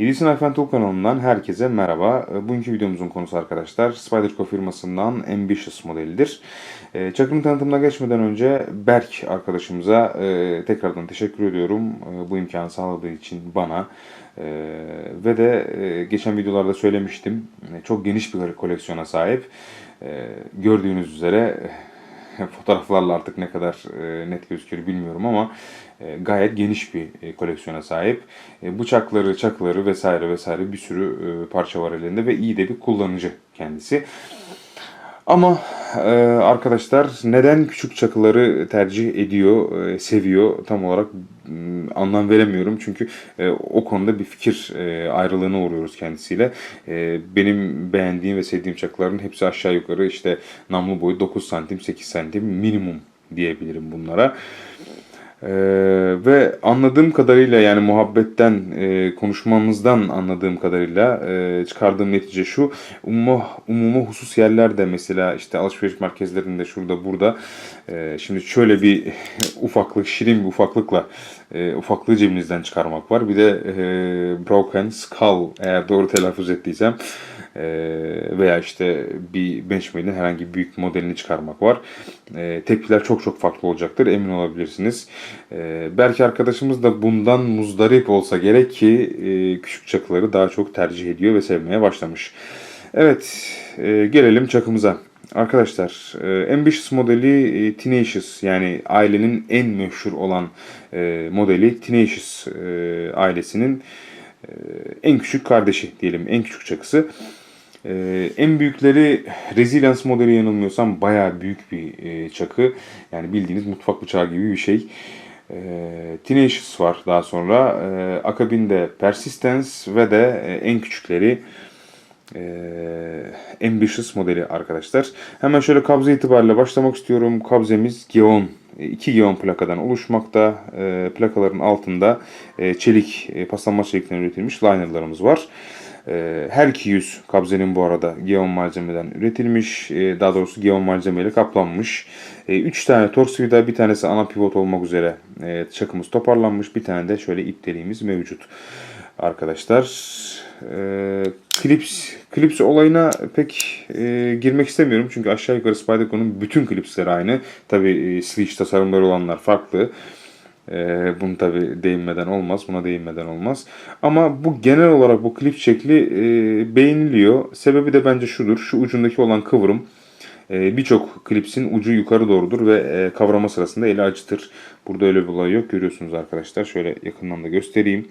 Alfen Tool kanalından herkese merhaba. E, Bugünkü videomuzun konusu arkadaşlar Spyderco firmasından Ambitious modelidir. E, Çakır'ın tanıtımına geçmeden önce Berk arkadaşımıza e, tekrardan teşekkür ediyorum. E, Bu imkanı sağladığı için bana. E, Ve de e, geçen videolarda söylemiştim. Çok geniş bir koleksiyona sahip. Gördüğünüz üzere fotoğraflarla artık ne kadar e, net gözükür bilmiyorum ama e, gayet geniş bir e, koleksiyona sahip. Bıçakları, çakıları vesaire vesaire bir sürü parça var elinde ve iyi de bir kullanıcı kendisi. Ama arkadaşlar neden küçük çakıları tercih ediyor, e, seviyor tam olarak m, anlam veremiyorum. Çünkü e, o konuda bir fikir e, ayrılığına uğruyoruz kendisiyle. Benim beğendiğim ve sevdiğim çakıların hepsi aşağı yukarı işte namlu boyu 9 santim 8 santim minimum diyebilirim bunlara. Ee, ve anladığım kadarıyla yani muhabbetten e, konuşmamızdan anladığım kadarıyla e, çıkardığım netice şu. Umuma, umuma husus yerlerde mesela işte alışveriş merkezlerinde şurada burada e, şimdi şöyle bir ufaklık şirin bir ufaklıkla e, ufaklığı cebinizden çıkarmak var. Bir de e, broken skull eğer doğru telaffuz ettiysem e, veya işte bir benchmark'in herhangi büyük modelini çıkarmak var. E, tepkiler çok çok farklı olacaktır emin olabilirsiniz. E, belki arkadaşımız da bundan muzdarip olsa gerek ki e, küçük çakıları daha çok tercih ediyor ve sevmeye başlamış. Evet e, gelelim çakımıza. Arkadaşlar e, Ambitious modeli e, Tenacious yani ailenin en meşhur olan e, modeli Tenacious ailesinin en küçük kardeşi diyelim en küçük çakısı. Ee, en büyükleri Resilience modeli yanılmıyorsam bayağı büyük bir e, çakı. Yani bildiğiniz mutfak bıçağı gibi bir şey. E, Tenacious var daha sonra. E, akabinde Persistence ve de e, en küçükleri e, Ambitious modeli arkadaşlar. Hemen şöyle kabze itibariyle başlamak istiyorum. Kabzemiz Geon. e, iki Geon plakadan oluşmakta. E, plakaların altında e, çelik, e, paslanmaz çelikten üretilmiş linerlarımız var. E, her iki yüz kabzenin bu arada geon malzemeden üretilmiş. E, daha doğrusu geon malzemeyle kaplanmış. 3 tane tors vida, bir tanesi ana pivot olmak üzere çakımız toparlanmış. Bir tane de şöyle ip deliğimiz mevcut. Arkadaşlar klips klips olayına pek girmek istemiyorum. Çünkü aşağı yukarı Spyderco'nun bütün klipsleri aynı. Tabi e, switch tasarımları olanlar farklı. Ee, bunu tabi değinmeden olmaz. Buna değinmeden olmaz. Ama bu genel olarak bu klip şekli e, beğeniliyor. Sebebi de bence şudur. Şu ucundaki olan kıvrım e, birçok klipsin ucu yukarı doğrudur ve e, kavrama sırasında eli acıtır. Burada öyle bir olay yok. Görüyorsunuz arkadaşlar. Şöyle yakından da göstereyim.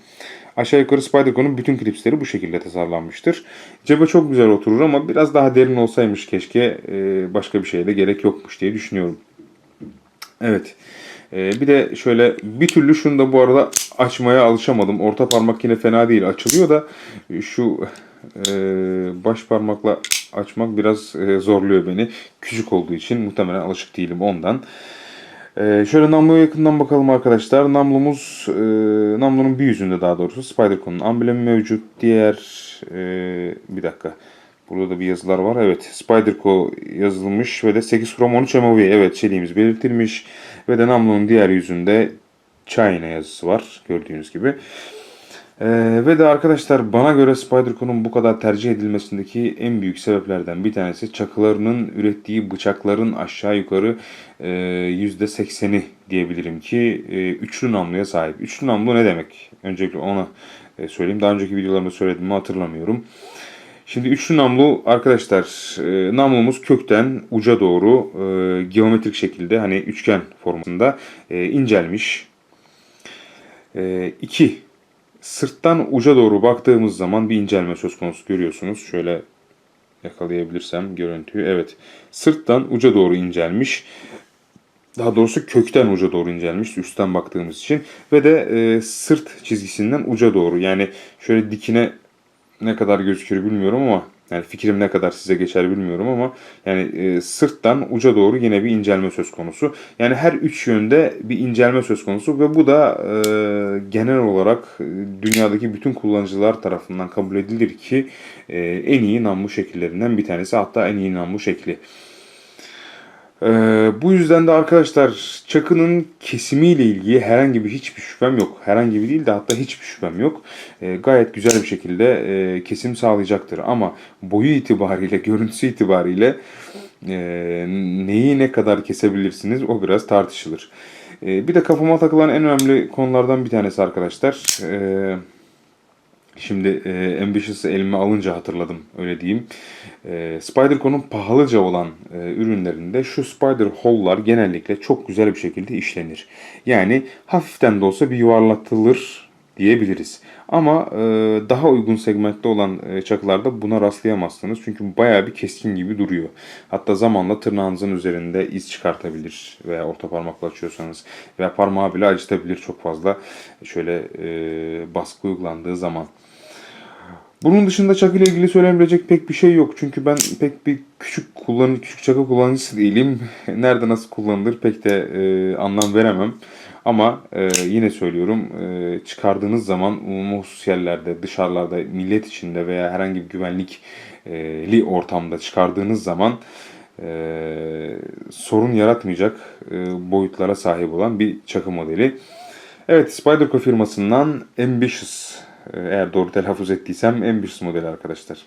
Aşağı yukarı Spyderco'nun bütün klipsleri bu şekilde tasarlanmıştır. Cebe çok güzel oturur ama biraz daha derin olsaymış keşke. E, başka bir şeye de gerek yokmuş diye düşünüyorum. Evet. Ee, bir de şöyle bir türlü şunu da bu arada açmaya alışamadım. Orta parmak yine fena değil açılıyor da şu e, baş parmakla açmak biraz e, zorluyor beni. Küçük olduğu için muhtemelen alışık değilim ondan. Ee, şöyle namluya yakından bakalım arkadaşlar. Namlumuz, e, namlunun bir yüzünde daha doğrusu Spyderco'nun amblemi mevcut. Diğer, e, bir dakika. Burada da bir yazılar var. Evet, Spyderco yazılmış ve de 8 krom 13 MOV. Evet, çeliğimiz belirtilmiş. Ve de namlunun diğer yüzünde China yazısı var gördüğünüz gibi. Ee, ve de arkadaşlar bana göre Spyderco'nun bu kadar tercih edilmesindeki en büyük sebeplerden bir tanesi çakılarının ürettiği bıçakların aşağı yukarı e, %80'i diyebilirim ki e, üçlü namluya sahip. Üçlü namlu ne demek? Öncelikle ona e, söyleyeyim. Daha önceki videolarımda söylediğimi hatırlamıyorum. Şimdi üçlü namlu arkadaşlar e, namlumuz kökten uca doğru e, geometrik şekilde hani üçgen formunda e, incelmiş. E, iki sırttan uca doğru baktığımız zaman bir incelme söz konusu görüyorsunuz. Şöyle yakalayabilirsem görüntüyü. Evet sırttan uca doğru incelmiş. Daha doğrusu kökten uca doğru incelmiş üstten baktığımız için. Ve de sırt çizgisinden uca doğru yani şöyle dikine ne kadar gözükür bilmiyorum ama yani fikrim ne kadar size geçer bilmiyorum ama yani e, sırttan uca doğru yine bir incelme söz konusu. Yani her üç yönde bir incelme söz konusu ve bu da e, genel olarak e, dünyadaki bütün kullanıcılar tarafından kabul edilir ki e, en iyi namlu şekillerinden bir tanesi hatta en iyi namlu şekli. Ee, bu yüzden de arkadaşlar çakının kesimiyle ilgili herhangi bir hiçbir şüphem yok. Herhangi bir değil de hatta hiçbir şüphem yok. Ee, gayet güzel bir şekilde e, kesim sağlayacaktır. Ama boyu itibariyle, görüntüsü itibariyle e, neyi ne kadar kesebilirsiniz o biraz tartışılır. E, bir de kafama takılan en önemli konulardan bir tanesi arkadaşlar. E, Şimdi e, Ambitious'ı elime alınca hatırladım öyle diyeyim. E, Spyderco'nun pahalıca olan e, ürünlerinde şu Spider Hole'lar genellikle çok güzel bir şekilde işlenir. Yani hafiften de olsa bir yuvarlatılır diyebiliriz. Ama e, daha uygun segmentte olan e, çakılarda buna rastlayamazsınız. Çünkü bayağı bir keskin gibi duruyor. Hatta zamanla tırnağınızın üzerinde iz çıkartabilir veya orta parmakla açıyorsanız veya parmağı bile acıtabilir çok fazla şöyle e, baskı uygulandığı zaman. Bunun dışında çakı ile ilgili söylenebilecek pek bir şey yok. Çünkü ben pek bir küçük kullanıcı, küçük çakı kullanıcısı değilim. Nerede nasıl kullanılır pek de e, anlam veremem. Ama e, yine söylüyorum e, çıkardığınız zaman umumus yerlerde, dışarılarda, millet içinde veya herhangi bir güvenlikli ortamda çıkardığınız zaman e, sorun yaratmayacak e, boyutlara sahip olan bir çakı modeli. Evet, Spyderco firmasından Ambitious, e, eğer doğru telaffuz ettiysem Ambitious modeli arkadaşlar.